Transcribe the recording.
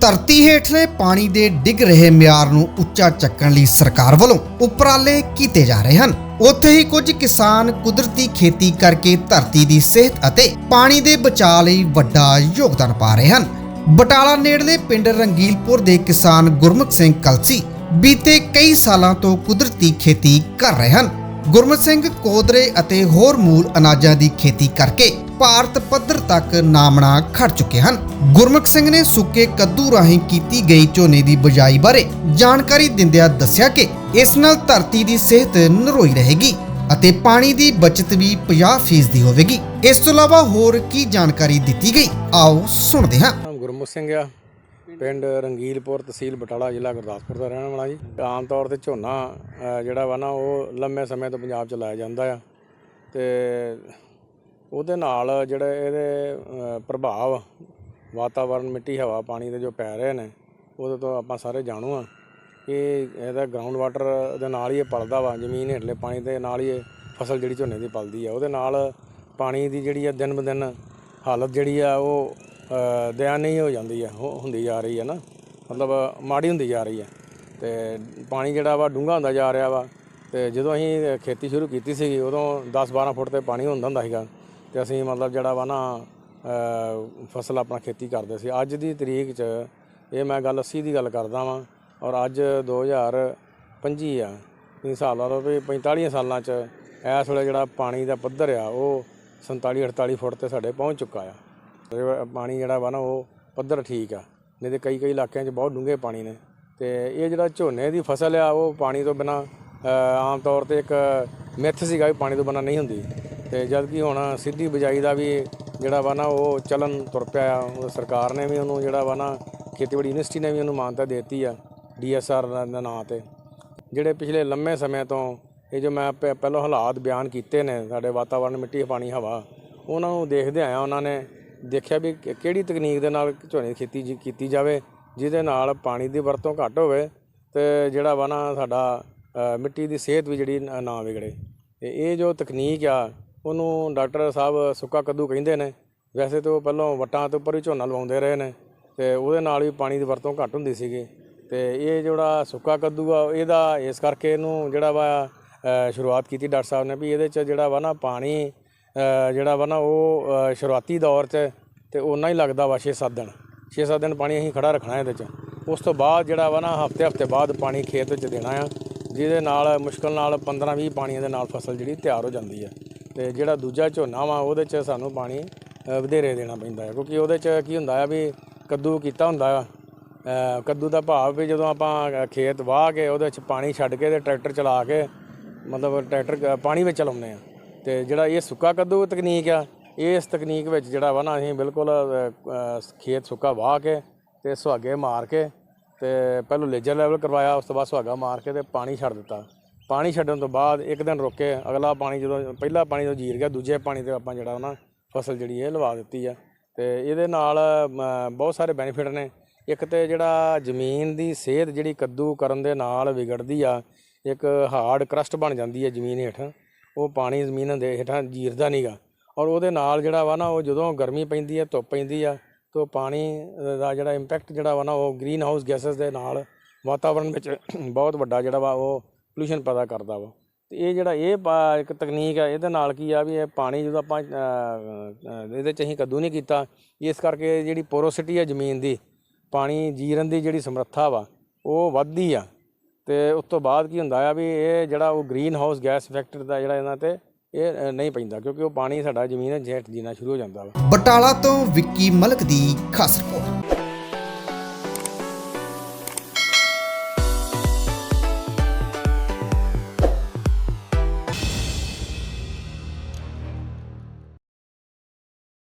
ਧਰਤੀ ਹੇਠਲੇ ਪਾਣੀ ਦੇ ਡਿੱਗ ਰਹੇ ਮਿਆਰ ਨੂੰ ਉੱਚਾ ਚੱਕਣ ਲਈ ਸਰਕਾਰ ਵੱਲੋਂ ਉਪਰਾਲੇ ਕੀਤੇ ਜਾ ਰਹੇ ਹਨ। ਉੱਥੇ ਹੀ ਕੁਝ ਕਿਸਾਨ ਕੁਦਰਤੀ ਖੇਤੀ ਕਰਕੇ ਧਰਤੀ ਦੀ ਸਿਹਤ ਅਤੇ ਪਾਣੀ ਦੇ ਬਚਾਅ ਲਈ ਵੱਡਾ ਯੋਗਦਾਨ ਪਾ ਰਹੇ ਹਨ। ਬਟਾਲਾ ਨੇੜਲੇ ਪਿੰਡ ਰੰਗੀਲਪੁਰ ਦੇ ਕਿਸਾਨ ਗੁਰਮੁਖ ਸਿੰਘ ਕਲਸੀ ਬੀਤੇ ਕਈ ਸਾਲਾਂ ਤੋਂ ਕੁਦਰਤੀ ਖੇਤੀ ਕਰ ਰਹੇ ਹਨ। ਗੁਰਮੁਖ ਸਿੰਘ ਕੋਦਰੇ ਅਤੇ ਹੋਰ ਮੂਲ ਅਨਾਜਾਂ ਦੀ ਖੇਤੀ ਕਰਕੇ ਭਾਰਤ ਪੱਧਰ ਤੱਕ ਨਾਮਣਾ ਖੜ ਚੁੱਕੇ ਹਨ। ਗੁਰਮੁਖ ਸਿੰਘ ਨੇ ਸੁੱਕੇ ਕੱਦੂ ਰਾਹੀਂ ਕੀਤੀ ਗਈ ਝੋਨੇ ਦੀ ਬਜਾਈ ਬਾਰੇ ਜਾਣਕਾਰੀ ਦਿੰਦਿਆਂ ਦੱਸਿਆ ਕਿ ਇਸ ਨਾਲ ਧਰਤੀ ਦੀ ਸਿਹਤ ਨਰੋਈ ਰਹੇਗੀ ਅਤੇ ਪਾਣੀ ਦੀ ਬਚਤ ਵੀ 50% ਦੀ ਹੋਵੇਗੀ। ਇਸ ਤੋਂ ਇਲਾਵਾ ਹੋਰ ਕੀ ਜਾਣਕਾਰੀ ਦਿੱਤੀ ਗਈ? ਆਓ ਸੁਣਦੇ ਹਾਂ। ਗੁਰਮੁਖ ਸਿੰਘ ਆ। ਪਿੰਡ ਰੰਗੀਲਪੁਰ ਤਹਿਸੀਲ ਬਟਾਲਾ ਜ਼ਿਲ੍ਹਾ ਗੁਰਦਾਸਪੁਰ ਦਾ ਰਹਿਣ ਵਾਲਾ ਜੀ। ਆਮ ਤੌਰ ਤੇ ਝੋਨਾ ਜਿਹੜਾ ਵਾ ਨਾ, ਉਹ ਲੰਮੇ ਸਮੇਂ ਤੋਂ ਪੰਜਾਬ ਚ ਲਾਇਆ ਜਾਂਦਾ ਆ। ਤੇ ਉਹਦੇ ਨਾਲ ਜਿਹੜੇ ਇਹਦੇ ਪ੍ਰਭਾਵ ਵਾਤਾਵਰਨ ਮਿੱਟੀ ਹਵਾ ਪਾਣੀ ਦੇ ਜੋ ਪੈ ਰਹੇ ਨੇ ਉਹਦੇ ਤੋਂ ਆਪਾਂ ਸਾਰੇ ਜਾਣੂ ਆ ਕਿ ਇਹਦਾ ਗਰਾਊਂਡ ਵਾਟਰ ਦੇ ਨਾਲ ਹੀ ਇਹ ਪਲਦਾ ਵਾ ਜ਼ਮੀਨ ਹੇਠਲੇ ਪਾਣੀ ਦੇ ਨਾਲ ਹੀ ਇਹ ਫਸਲ ਜਿਹੜੀ ਝੋਨੇ ਦੀ ਪਲਦੀ ਆ। ਉਹਦੇ ਨਾਲ ਪਾਣੀ ਦੀ ਜਿਹੜੀ ਆ ਦਿਨ ਬ ਦਿਨ ਹਾਲਤ ਜਿਹੜੀ ਆ ਉਹ ਅ, ਨਹੀਂ ਹੋ ਜਾਂਦੀ ਆ ਹੋ- ਹੁੰਦੀ ਜਾ ਰਹੀ ਆ ਨਾ। ਮਤਲਬ ਮਾੜੀ ਹੁੰਦੀ ਜਾ ਰਹੀ ਆ। ਤੇ ਪਾਣੀ ਜਿਹੜਾ ਵਾ ਡੂੰਘਾ ਹੁੰਦਾ ਜਾ ਰਿਹਾ ਵਾ। ਤੇ ਜਦੋਂ ਅਸੀਂ ਖੇਤੀ ਸ਼ੁਰੂ ਕੀਤੀ ਸੀਗੀ ਉਦੋਂ 10 12 ਫੁੱਟ ਤੇ ਪਾਣੀ ਹੁੰਦਾ ਹੁੰਦਾ ਸੀਗਾ। ਤੇ ਅਸੀਂ ਮਤਲਬ ਜਿਹੜਾ ਵਾ ਨਾ ਫਸਲ ਆਪਣਾ ਖੇਤੀ ਕਰਦੇ ਸੀ। ਅੱਜ ਦੀ ਤਰੀਕ 'ਚ ਇਹ ਮੈਂ ਗੱਲ 80 ਦੀ ਗੱਲ ਕਰਦਾ ਵਾਂ ਔਰ ਅੱਜ 2025 ਆ। ਤੁਸੀਂ ਹਿਸਾਬ ਲਾ ਲਓ ਵੀ 45 ਸਾਲਾਂ 'ਚ ਇਸ ਵੇਲੇ ਜਿਹੜਾ ਪਾਣੀ ਦਾ ਪੱਧਰ ਆ, ਉਹ 47 48 ਫੁੱਟ ਤੇ ਸਾਡੇ ਪਹੁੰਚ ਚੁੱਕਾ ਆ। ਤੇ ਪਾਣੀ ਜਿਹੜਾ ਵਾ ਨਾ, ਉਹ ਪੱਧਰ ਠੀਕ ਆ। ਨਹੀਂ ਤੇ ਕਈ ਕਈ ਇਲਾਕਿਆਂ 'ਚ ਬਹੁਤ ਡੂੰਘੇ ਪਾਣੀ ਨੇ। ਤੇ ਇਹ ਜਿਹੜਾ ਝੋਨੇ ਦੀ ਫਸਲ ਆ, ਉਹ ਪਾਣੀ ਤੋਂ ਬਿਨਾ ਆਮ ਤੌਰ ਤੇ ਇੱਕ ਮਿੱਥ ਸੀਗਾ ਵੀ ਪਾਣੀ ਤੋਂ ਬਿਨਾ ਨਹੀਂ ਹੁੰਦੀ। ਤੇ ਜਦ ਕਿ ਹੁਣ ਸਿੱਧੀ ਬਿਜਾਈ ਦਾ ਵੀ ਜਿਹੜਾ ਵਾ ਨਾ ਉਹ ਚੱਲਣ ਤੁਰ ਪਿਆ ਉਹ ਸਰਕਾਰ ਨੇ ਵੀ ਉਹਨੂੰ ਜਿਹੜਾ ਵਾ ਨਾ ਖੇਤੀਬਾੜੀ ਯੂਨੀਵਰਸਿਟੀ ਨੇ ਵੀ ਉਹਨੂੰ ਮਾਨਤਾ ਦਿੱਤੀ ਆ ਡੀਐਸਆਰ ਦੇ ਨਾਂ ਤੇ। ਜਿਹੜੇ ਪਿਛਲੇ ਲੰਮੇ ਸਮੇਂ ਤੋਂ ਇਹ ਜੋ ਮੈਂ ਪਹਿਲਾਂ ਹਾਲਾਤ ਬਿਆਨ ਕੀਤੇ ਨੇ, ਸਾਡੇ ਵਾਤਾਵਰਣ ਮਿੱਟੀ, ਪਾਣੀ, ਹਵਾ, ਉਹਨਾਂ ਨੂੰ ਦੇਖਦੇ ਆਇਆ ਉਹਨਾਂ ਨੇ ਦੇਖਿਆ ਵੀ ਕਿਹੜੀ ਤਕਨੀਕ ਦੇ ਨਾਲ ਝੋਨੇ ਦੀ ਖੇਤੀ ਜੀ, ਕੀਤੀ ਜਾਵੇ, ਜਿਹਦੇ ਨਾਲ ਪਾਣੀ ਦੀ ਵਰਤੋਂ ਘੱਟ ਹੋਵੇ ਤੇ ਜਿਹੜਾ ਵਾ ਨਾ ਸਾਡਾ ਮਿੱਟੀ ਦੀ ਸਿਹਤ ਵੀ ਜਿਹੜੀ ਨਾ- ਨਾ ਵਿਗੜੇ। ਤੇ ਇਹ ਜੋ ਤਕਨੀਕ ਆ ਉਹਨੂੰ ਡਾਕਟਰ ਸਾਹਿਬ ਸੁੱਕਾ ਕੱਦੂ ਕਹਿੰਦੇ ਨੇ। ਵੈਸੇ ਤਾਂ ਉਹ ਪਹਿਲਾਂ ਵੱਟਾਂ ਤੋਂ ਉੱਪਰ ਹੀ ਝੋਨਾ ਲਵਾਉਂਦੇ ਰਹੇ ਨੇ ਤੇ ਉਹਦੇ ਨਾਲ ਵੀ ਪਾਣੀ ਦੀ ਵਰਤੋਂ ਘੱਟ ਹੁੰਦੀ ਸੀਗੀ। ਤੇ ਇਹ ਜਿਹੜਾ ਸੁੱਕਾ ਕੱਦੂ ਆ, ਇਹਦਾ ਇਸ ਕਰਕੇ ਇਹਨੂੰ ਜਿਹੜਾ ਵਾ ਸ਼ੁਰੂਆਤ ਕੀਤੀ ਡਾਕਟਰ ਸਾਹਿਬ ਨੇ ਵੀ ਇਹਦੇ ਚ ਜਿਹੜਾ ਵਾ ਨਾ ਪਾਣੀ ਜਿਹੜਾ ਵਾ ਨਾ ਉਹ ਸ਼ੁਰੂਆਤੀ ਦੌਰ 'ਚ ਤੇ ਉਨਾ ਹੀ ਲੱਗਦਾ ਵਾ 6-7 ਦਿਨ। 6-7 ਦਿਨ ਪਾਣੀ ਅਸੀਂ ਖੜਾ ਰੱਖਣਾ ਇਹਦੇ 'ਚ। ਉਸ ਤੋਂ ਬਾਅਦ ਜਿਹੜਾ ਵਾ ਨਾ ਹਫ਼ਤੇ ਹਫ਼ਤੇ ਬਾਅਦ ਪਾਣੀ ਖੇਤ ਵਿੱਚ ਦੇਣਾ ਆ, ਜਿਹਦੇ ਨਾਲ ਮੁਸ਼ਕਲ ਨਾਲ 15-20 ਪਾਣੀਆਂ ਦੇ ਨਾਲ ਫਸਲ ਜਿਹੜੀ ਤਿਆਰ ਹੋ ਜਾਂਦੀ ਹੈ ਤੇ ਜਿਹੜਾ ਦੂਜਾ ਝੋਨਾ ਵਾ, ਉਹਦੇ 'ਚ ਸਾਨੂੰ ਪਾਣੀ ਵਧੇਰੇ ਦੇਣਾ ਪੈਂਦਾ ਹੈ। ਕਿਉਂਕਿ ਉਹਦੇ 'ਚ ਕੀ ਹੁੰਦਾ ਆ ਵੀ ਕੱਦੂ ਕੀਤਾ ਹੁੰਦਾ ਆ। ਕੱਦੂ ਦਾ ਭਾਵ ਵੀ ਜਦੋਂ ਆਪਾਂ ਖੇਤ ਵਾਹ ਕੇ ਉਹਦੇ 'ਚ ਪਾਣੀ ਛੱਡ ਕੇ ਤੇ ਟਰੈਕਟਰ ਚਲਾ ਕੇ, ਮਤਲਬ ਟਰੈਕਟਰ ਪਾਣੀ ਵਿੱਚ ਚਲਾਉਂਦੇ ਆ। ਤੇ ਜਿਹੜਾ ਇਹ ਸੁੱਕਾ ਕੱਦੂ ਤਕਨੀਕ ਆ ਇਸ ਤਕਨੀਕ ਵਿੱਚ ਜਿਹੜਾ ਵਾ ਨਾ, ਅਸੀਂ ਬਿਲਕੁਲ ਖੇਤ ਸੁੱਕਾ ਵਾਹ ਕੇ ਤੇ ਸੁਹਾਗੇ ਮਾਰ ਕੇ ਤੇ ਪਹਿਲਾਂ ਲੇਜਰ ਲੈਵਲ ਕਰਵਾਇਆ, ਉਸ ਤੋਂ ਬਾਅਦ ਸੁਹਾਗਾ ਮਾਰ ਕੇ ਤੇ ਪਾਣੀ ਛੱਡ ਦਿੱਤਾ। ਪਾਣੀ ਛੱਡਣ ਤੋਂ ਬਾਅਦ ਇੱਕ ਦਿਨ ਰੁਕ ਕੇ ਅਗਲਾ ਪਾਣੀ ਜਦੋਂ, ਪਹਿਲਾ ਪਾਣੀ ਜਦੋਂ ਜੀਰ ਗਿਆ, ਦੂਜੇ ਪਾਣੀ ਤੇ ਆਪਾਂ ਜਿਹੜਾ ਨਾ ਫਸਲ ਜਿਹੜੀ ਇਹ ਲਵਾ ਦਿੱਤੀ ਆ। ਤੇ ਇਹਦੇ ਨਾਲ ਬਹੁਤ ਸਾਰੇ ਬੈਨੀਫਿਟ ਨੇ। ਇੱਕ ਤੇ ਜਿਹੜਾ ਜ਼ਮੀਨ ਦੀ ਸਿਹਤ ਜਿਹੜੀ ਕੱਦੂ ਕਰਨ ਦੇ ਨਾਲ ਵਿਗੜਦੀ ਆ, ਇੱਕ ਹਾਰਡ ਕਰਸਟ ਬਣ ਜਾਂਦੀ ਹੈ ਜ਼ਮੀਨ ਹੇਠ। ਉਹ ਪਾਣੀ ਜ਼ਮੀਨ ਦੇ ਹੇਠਾਂ ਜੀਰਦਾ ਨਹੀਂਗਾ ਔਰ ਉਹਦੇ ਨਾਲ ਜਿਹੜਾ ਵਾ ਨਾ, ਉਹ ਜਦੋਂ ਗਰਮੀ ਪੈਂਦੀ ਹੈ ਧੁੱਪ ਪੈਂਦੀ ਆ, ਤਾਂ ਉਹ ਪਾਣੀ ਦਾ ਜਿਹੜਾ ਇੰਪੈਕਟ ਜਿਹੜਾ ਵਾ ਨਾ, ਉਹ ਗ੍ਰੀਨ ਹਾਊਸ ਗੈਸਸ ਦੇ ਨਾਲ ਵਾਤਾਵਰਣ ਵਿੱਚ ਬਹੁਤ ਵੱਡਾ ਜਿਹੜਾ ਵਾ, ਉਹ ਪੋਲੂਸ਼ਨ ਪੈਦਾ ਕਰਦਾ ਵਾ। ਤੇ ਇਹ ਜਿਹੜਾ ਇਹ ਇੱਕ ਤਕਨੀਕ ਹੈ ਇਹਦੇ ਨਾਲ ਕੀ ਆ ਵੀ ਇਹ ਪਾਣੀ ਜਦੋਂ ਆਪਾਂ ਇਹਦੇ ਚ ਅਸੀਂ ਕੱਦੂ ਨਹੀਂ ਕੀਤਾ, ਇਸ ਕਰਕੇ ਜਿਹੜੀ ਪੋਰੋਸਿਟੀ ਹੈ ਜ਼ਮੀਨ ਦੀ, ਪਾਣੀ ਜੀਰਨ ਦੀ ਜਿਹੜੀ ਸਮਰੱਥਾ ਵਾ, ਉਹ ਵੱਧਦੀ ਆ। ਤੇ ਉਸ ਤੋਂ ਬਾਅਦ ਕੀ ਹੁੰਦਾ ਆ ਵੀ ਇਹ ਜਿਹੜਾ ਉਹ ਗ੍ਰੀਨ ਹਾਊਸ ਗੈਸ ਇਫੈਕਟ ਦਾ ਜਿਹੜਾ ਇਹਨਾਂ ਤੇ ਇਹ ਨਹੀਂ ਪੈਂਦਾ, ਕਿਉਂਕਿ ਉਹ ਪਾਣੀ ਸਾਡਾ ਜ਼ਮੀਨ ਹੇਠ ਜੀਣਾ ਸ਼ੁਰੂ ਹੋ ਜਾਂਦਾ ਵਾ। ਬਟਾਲਾ ਤੋਂ ਵਿੱਕੀ ਮਲਕ ਦੀ ਖਾਸ ਰਿਪੋਰਟ।